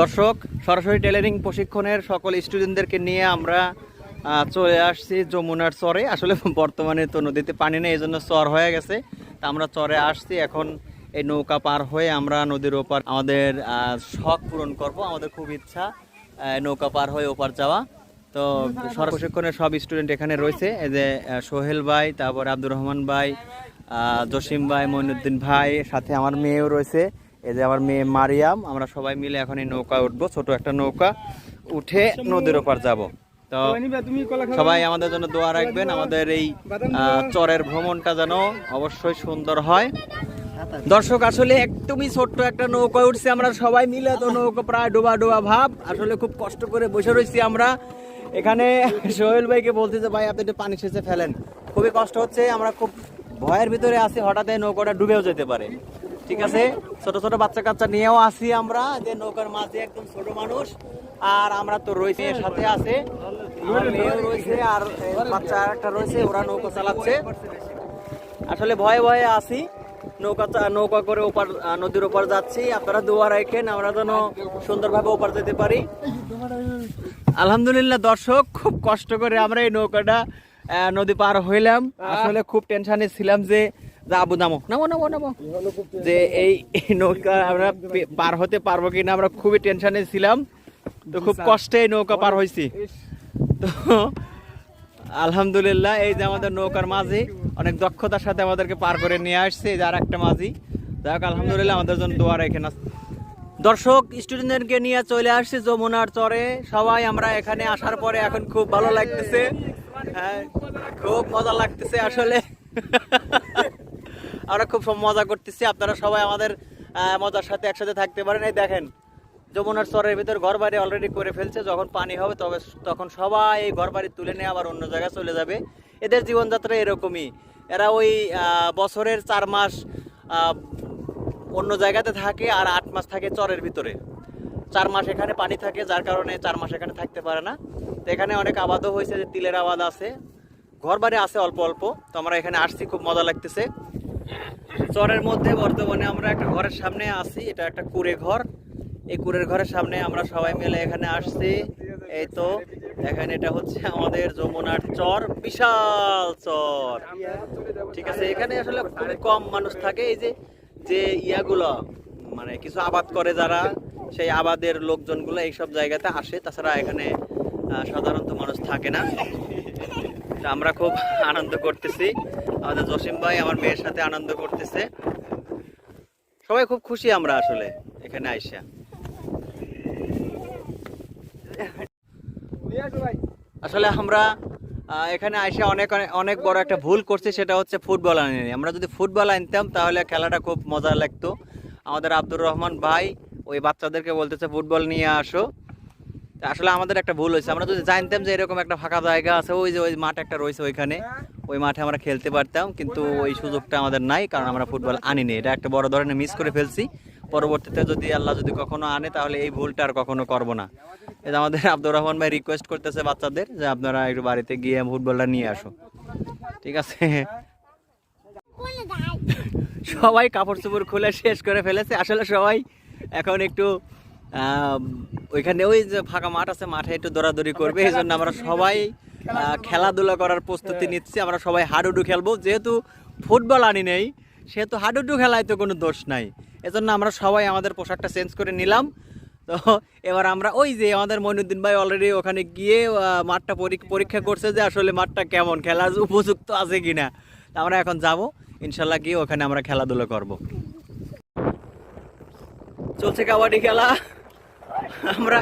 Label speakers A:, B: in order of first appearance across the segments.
A: দর্শক, সরাসরি টেলারিং প্রশিক্ষণের সকল স্টুডেন্টদেরকে নিয়ে আমরা চলে আসছি যমুনার চরে। আসলে বর্তমানে তো নদীতে পানি নেই এই জন্য চর হয়ে গেছে। তা আমরা চরে আসছি। এখন এই নৌকা পার হয়ে আমরা নদীর ওপার, আমাদের শখ পূরণ করব। আমাদের খুব ইচ্ছা নৌকা পার হয়ে ওপার যাওয়া। তো সর প্রশিক্ষণের সব স্টুডেন্ট এখানে রয়েছে। এই যে সোহেল ভাই, তারপর আব্দুর রহমান ভাই জসিম ভাই, মইনুদ্দিন ভাই, সাথে আমার মেয়েও রয়েছে। এই যে আমার মেয়ে মারিয়াম, আমরা সবাই মিলে এখন এই নৌকা উঠবো, ছোট একটা নৌকা উঠে নদীর ওপার যাব। তো সবাই আমাদের জন্য দোয়া রাখবেন, আমাদের এই চরের ভ্রমণটা যেন অবশ্যই সুন্দর হয়। দর্শক, আসলে একদমই ছোট্ট একটা নৌকা উঠছে আমরা সবাই মিলে, তো নৌকা প্রায় ডোবা ডোবা ভাব। আসলে খুব কষ্ট করে বসে রয়েছি আমরা। এখানে সোহেল ভাইকে বলতেছে ভাই, আপনি একটু পানি সেচে ফেলেন। খুবই কষ্ট হচ্ছে, আমরা খুব ভয়ের ভিতরে আছি, হঠাৎ নৌকাটা ডুবেও যেতে পারে। ঠিক আছে? ছোট ছোট বাচ্চা কাচ্চা নিয়েও আসি আমরা, যে নৌকার মাঝে একদম ছোট মানুষ। আর আমরা তো রয়েছে সাথে আছে। আর বাচ্চা একটা রয়েছে, ওরা নৌকা চালাচ্ছে। আসলে ভয়ে ভয়ে আসি নৌকা নৌকা করে ওপার নদীর ওপার যাচ্ছি। আপনারা দোয়া রাখেন, আমরা যেন সুন্দরভাবে ওপার যেতে পারি। আলহামদুলিল্লাহ, দর্শক, খুব কষ্ট করে আমরা এই নৌকাটা নদী পার হইলাম। আসলে খুব টেনশনে ছিলাম যে যা আবু নামো। নামো নামো নামো। যে এই নৌকা আমরা পার হতে পারব কিনা আমরা খুবই টেনশনে ছিলাম। তো খুব কষ্টে এই নৌকা পার হয়েছি তো আলহামদুলিল্লাহ এই যে আমাদের নৌকার মাঝি অনেক দক্ষতার সাথে আমাদেরকে পার করে নিয়ে আসছে এই যে একটা মাঝি। যাই হোক আলহামদুলিল্লাহ আমাদের জন্য দোয়া রেখে না দর্শক স্টুডেন্টদেরকে নিয়ে চলে আসছি যমুনার চরে। সবাই আমরা এখানে আসার পরে এখন খুব ভালো লাগতেছে। হ্যাঁ খুব মজা লাগতেছে আসলে। আমরা খুব মজা করতেছি। আপনারা সবাই আমাদের মজার সাথে একসাথে থাকতে পারেন। এই দেখেন, যমুনার চরের ভিতর ঘর বাড়ি অলরেডি করে ফেলছে। যখন পানি হবে তবে তখন সবাই এই ঘর বাড়ি তুলে নিয়ে আবার অন্য জায়গায় চলে যাবে। এদের জীবনযাত্রা এরকমই। এরা ওই বছরের চার মাস অন্য জায়গাতে থাকে আর আট মাস থাকে চরের ভিতরে। চার মাস এখানে পানি থাকে, যার কারণে চার মাস এখানে থাকতে পারে না। তো এখানে অনেক আবাদও হয়েছে যে তিলের আবাদ আছে। ঘর বাড়ি আছে অল্প অল্প। তো আমরা এখানে আসছি, খুব মজা লাগতেছে। চরের মধ্যে বর্তমানে আমরা একটা ঘরের সামনে আছি, এটা একটা কুড়ে ঘর। এই কুড়ের ঘরের সামনে আমরা সবাই মিলে এখানে আসছি। এই তো, এখানে এটা হচ্ছে আমাদের যমুনার চর, বিশাল চর। ঠিক আছে, এখানে আসলে খুবই কম মানুষ থাকে। এই যে যে ইয়াগুলো মানে কিছু আবাদ করে যারা, সেই আবাদের লোকজনগুলো এইসব জায়গাতে আসে। তাছাড়া এখানে সাধারণত মানুষ থাকে না। তো আমরা খুব আনন্দ করতেছি। আমাদের জসিম ভাই আমার মেয়ের সাথে আনন্দ করতেছে। সবাই খুব খুশি আমরা আসলে এখানে আইসা। আসলে আমরা এখানে আইসা অনেক, অনেক- বড় একটা ভুল করছি, সেটা হচ্ছে ফুটবল আনিনি আমরা যদি ফুটবল আনতাম, তাহলে খেলাটা খুব মজা লাগতো। আমাদের আব্দুর রহমান ভাই ওই বাচ্চাদেরকে বলতেছে, ফুটবল নিয়ে আসো। আসলে আমাদের একটা ভুল হয়েছে। আমরা যদি জানতাম যে এরকম একটা ফাঁকা জায়গা আছে, ওই যে ওই মাঠ একটা রয়েছে ওইখানে। ওই মাঠে আমরা খেলতে পারতাম, কিন্তু ওই সুযোগটা আমাদের নাই, কারণ আমরা ফুটবল আনিনি। এটা একটা বড় ধরনের মিস করে ফেলছি। পরবর্তীতে যদি আল্লাহ যদি কখনো আনে, তাহলে এই ভুলটা আর কখনো করব না। এটা আমাদের আব্দুর রহমান ভাই রিকোয়েস্ট করতেছে বাচ্চাদের যে আপনারা একটু বাড়িতে গিয়ে ফুটবলটা নিয়ে আসো। ঠিক আছে? সবাই কাপড় চোপড় খুলে শেষ করে ফেলেছে। আসলে সবাই এখন একটু ওইখানে ওই যে ফাঁকা মাঠ আছে মাঠে একটু দৌড়াদৌড়ি করবে এই জন্য আমরা সবাই খেলাধুলা করার প্রস্তুতি নিচ্ছি আমরা সবাই হাডুডু খেলব। যেহেতু ফুটবল আনি নেই সেহেতু হাডুডু খেলায় তো কোনো দোষ নাই। এজন্য আমরা সবাই আমাদের পোশাকটা চেঞ্জ করে নিলাম। তো এবার আমরা ওই যে আমাদের মইনুদ্দিন ভাই অলরেডি ওখানে গিয়ে মাঠটা পরীক- পরীক্ষা করছে যে আসলে মাঠটা কেমন খেলা উপযুক্ত আছে কিনা। তা আমরা এখন যাব ইনশাল্লাহ গিয়ে ওখানে আমরা খেলাধুলা করব। চলছে কাবাডি খেলা। আমরা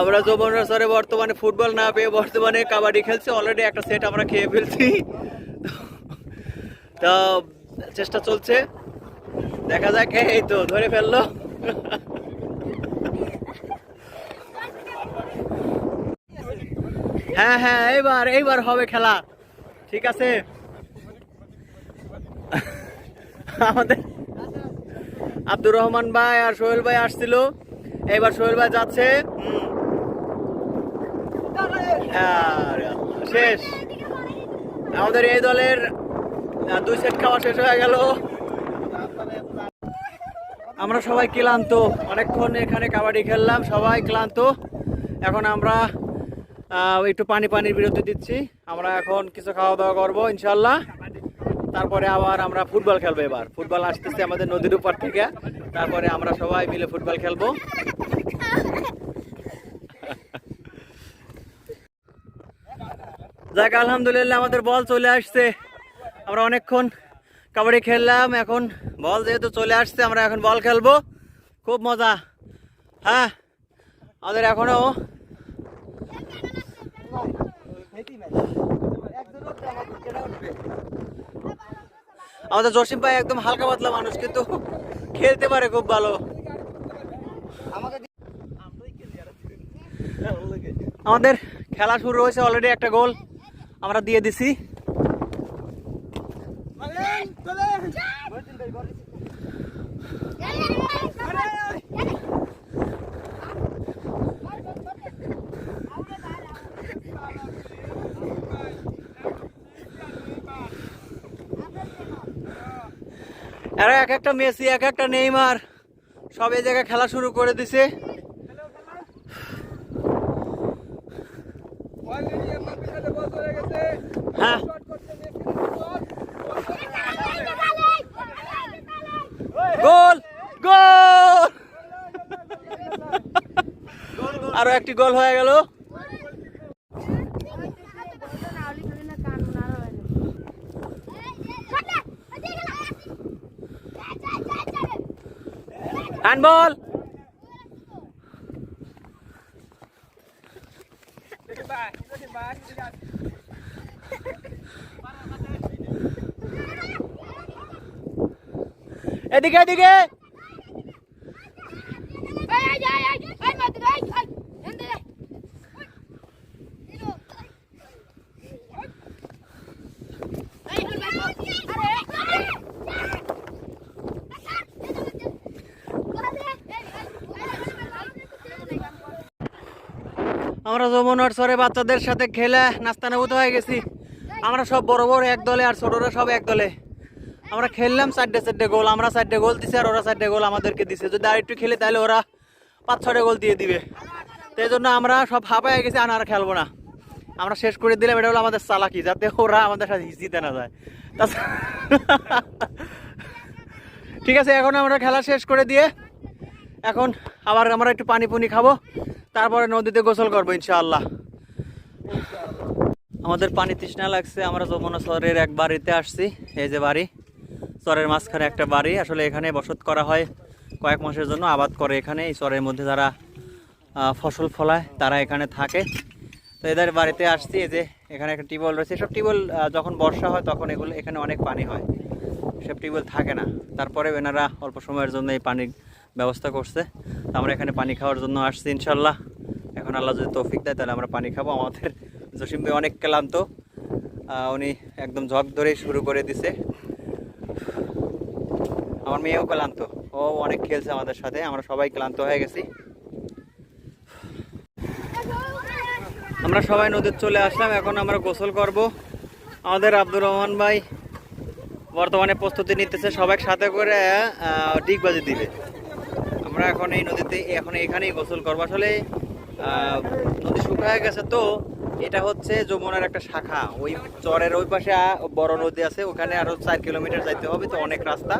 A: আমরা যমুনা স্যারে বর্তমানে ফুটবল না পেয়ে বর্তমানে কাবাডি খেলছি। অলরেডি একটা সেট আমরা খেয়ে ফেলছি। তো চেষ্টা চলছে। দেখা যাক, এই তো ধরে ফেলল। হ্যাঁ হ্যাঁ এইবার এইবার হবে খেলা। ঠিক আছে? আমাদের আব্দুর রহমান ভাই আর সোহেল ভাই আসছিল। এবার সোহেল ভাই যাচ্ছে। শেষ। আমাদের এই দলের দুই সেট খাওয়া শেষ হয়ে গেল। আমরা সবাই ক্লান্ত। অনেকক্ষণ এখানে কাবাডি খেললাম, সবাই ক্লান্ত। এখন আমরা একটু পানি পানির বিরতি দিচ্ছি। আমরা এখন কিছু খাওয়া দাওয়া করব ইনশাল্লাহ তারপরে আবার আমরা ফুটবল খেলব এবার। ফুটবল আসতেছে আমাদের নদীর উপর থেকে। তারপরে আমরা সবাই মিলে ফুটবল খেলব। যাক, আলহামদুলিল্লাহ আমাদের বল চলে আসছে। আমরা অনেকক্ষণ কাবাডি খেললাম, এখন বল যেহেতু চলে আসছে, আমরা এখন বল খেলব। খুব মজা। হ্যাঁ আমাদের এখনও আমাদের জসিম ভাই একদম হালকা পাতলা মানুষ কিন্তু খেলতে পারে খুব ভালো। আমাদের খেলা শুরু হয়েছে অলরেডি একটা গোল আমরা দিয়ে দিছি। এরা এক একটা মেসি, এক একটা নেইমার। সব এই জায়গায় খেলা শুরু করে দিছে। হ্যাঁ। গোল আরও একটি গোল হয়ে গেল। হ্যান্ডবল এদিকে এদিকে! যমুনার সরে বাচ্চাদের সাথে খেলে নাস্তানাবুত হয়ে গেছি। আমরা সব বড় বড় এক দলে আর ছোটরা সব এক দলে। আমরা খেললাম চারটে চারটে গোল, আমরা চারটে গোল দিছি আর ওরা চারটে গোল আমাদেরকে দিছে। যদি আর একটু খেলে তাহলে ওরা পাঁচ ছটা গোল দিয়ে দিবে। তো এই জন্য আমরা সব হাঁপায় গেছি, আর আর খেলব না। আমরা শেষ করে দিলাম, এটা হলো আমাদের চালাকি, যাতে ওরা আমাদের সাথে জিতে না যায়। ঠিক আছে, এখন আমরা খেলা শেষ করে দিয়ে এখন আবার আমরা একটু পানি পুনি খাব। তারপরে নদীতে গোসল করব, ইনশাআল্লাহ। আমাদের পানি তৃষ্ণা লাগছে, আমরা যমুনা চরের এক বাড়িতে আসছি, এই যে বাড়ি। চরের মাঝখানে একটা বাড়ি, আসলে এখানে বসত করা হয় কয়েক মাসের জন্য, আবাদ করে এখানে। এই চরের মধ্যে যারা ফসল ফলায়, তারা এখানে থাকে। তো এদের বাড়িতে আসছি, এই যে এখানে একটা টিউবওয়েল রয়েছে। সব টিউবওয়েল যখন বর্ষা হয়, তখন এগুলো, এখানে অনেক পানি হয়। সব টিউবওয়েল থাকে না। তারপরে এনারা অল্প সময়ের জন্য এই পানির ব্যবস্থা করছে। আমরা এখানে পানি খাওয়ার জন্য আসছি ইনশাল্লাহ এখন আল্লাহ যদি তৌফিক দেয়, তাহলে আমরা পানি খাব। আমাদের জসিম ভাই অনেক ক্লান্ত। উনি একদম ঝক ধরেই শুরু করে দিছে। আমার মেয়েও ক্লান্ত। ও অনেক খেলছে আমাদের সাথে। আমরা সবাই ক্লান্ত হয়ে গেছি। আমরা সবাই নদীতে চলে আসলাম। এখন আমরা গোসল করব। আমাদের আব্দুর রহমান ভাই বর্তমানে প্রস্তুতি নিতেছে। সবাই সাথে করে ডিগবাজি দিবে। আমরা এখন এই নদীতে, এখন এখানেই গোসল করব। আসলে নদী শুকায় গেছে তো এটা হচ্ছে যমুনার একটা শাখা। ওই চরের ওই পাশে বড় নদী আছে ওখানে আরও চার কিলোমিটার যাইতে হবে তো অনেক রাস্তা।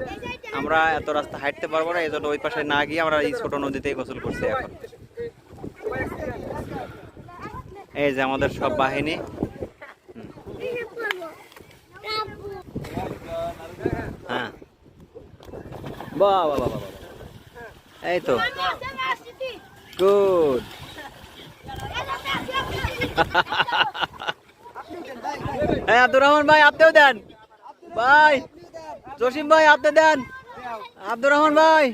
A: আমরা এত রাস্তা হাঁটতে পারব না এই জন্য ওই পাশে না গিয়ে আমরা এই ছোট নদীতেই গোসল করছি এখন। এই যে আমাদের সব বাহিনী। হ্যাঁ। বাহ বাহ বাহ বাহ, বাহ। এই তো। গুড। হ্যাঁ আব্দুর রহমান ভাই, আপনিও দেন। ভাই, জসিম ভাই, আপনি দেন। আব্দুর রহমান ভাই।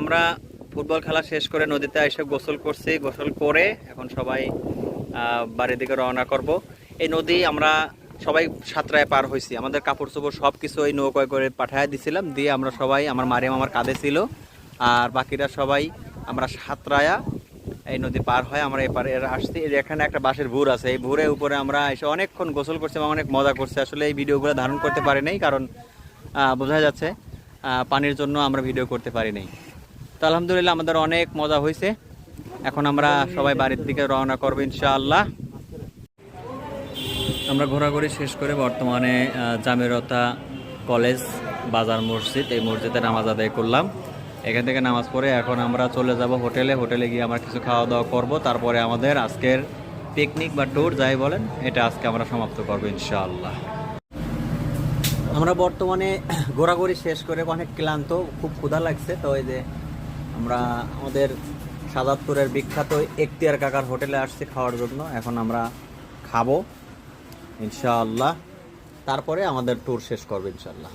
A: আমরা ফুটবল খেলা শেষ করে নদীতে এসে গোসল করছি। গোসল করে এখন সবাই বাড়ির দিকে রওনা করব। এই নদী আমরা সবাই সাঁতরায় পার হয়েছি। আমাদের কাপড় চোপড় সব কিছু ওই নৌকায় করে পাঠায় দিছিলাম। দিয়ে আমরা সবাই, আমার মারিয়াম আমার কাঁধে ছিল। আর বাকিরা সবাই আমরা সাঁতরায়া এই নদী পার হয়, আমরা এপারে আসছি। এখানে একটা বাঁশের ভুর আছে, এই ভুরের উপরে আমরা এসে অনেকক্ষণ গোসল করছি এবং অনেক মজা করছি। আসলে এই ভিডিওগুলো ধারণ করতে পারি নাই, কারণ বোঝা যাচ্ছে পানির জন্য আমরা ভিডিও করতে পারি পারিনি তো আলহামদুলিল্লাহ আমাদের অনেক মজা হয়েছে। এখন আমরা সবাই বাড়ির দিকে রওনা করব, ইনশাআল্লাহ। আমরা ঘোরাঘুরি শেষ করে বর্তমানে জামিরতা কলেজ, বাজার মসজিদ, এই মসজিদে নামাজ আদায় করলাম। এখান থেকে নামাজ পড়ে এখন আমরা চলে যাব হোটেলে। হোটেলে গিয়ে আমরা কিছু খাওয়া দাওয়া করব। তারপরে আমাদের আজকের পিকনিক বা ট্যুর যাই বলেন, এটা আজকে আমরা সমাপ্ত করব ইনশাআল্লাহ। আমরা বর্তমানে ঘোরাঘুরি শেষ করে অনেক ক্লান্ত, খুব ক্ষুধা লাগছে। তো এই যে আমরা আমাদের সাজাদপুরের বিখ্যাত এখতিয়ার কাকার হোটেলে আসছি খাওয়ার জন্য। এখন আমরা খাব ইনশাআল্লাহ। তারপরে আমাদের ট্যুর শেষ করব ইনশাআল্লাহ।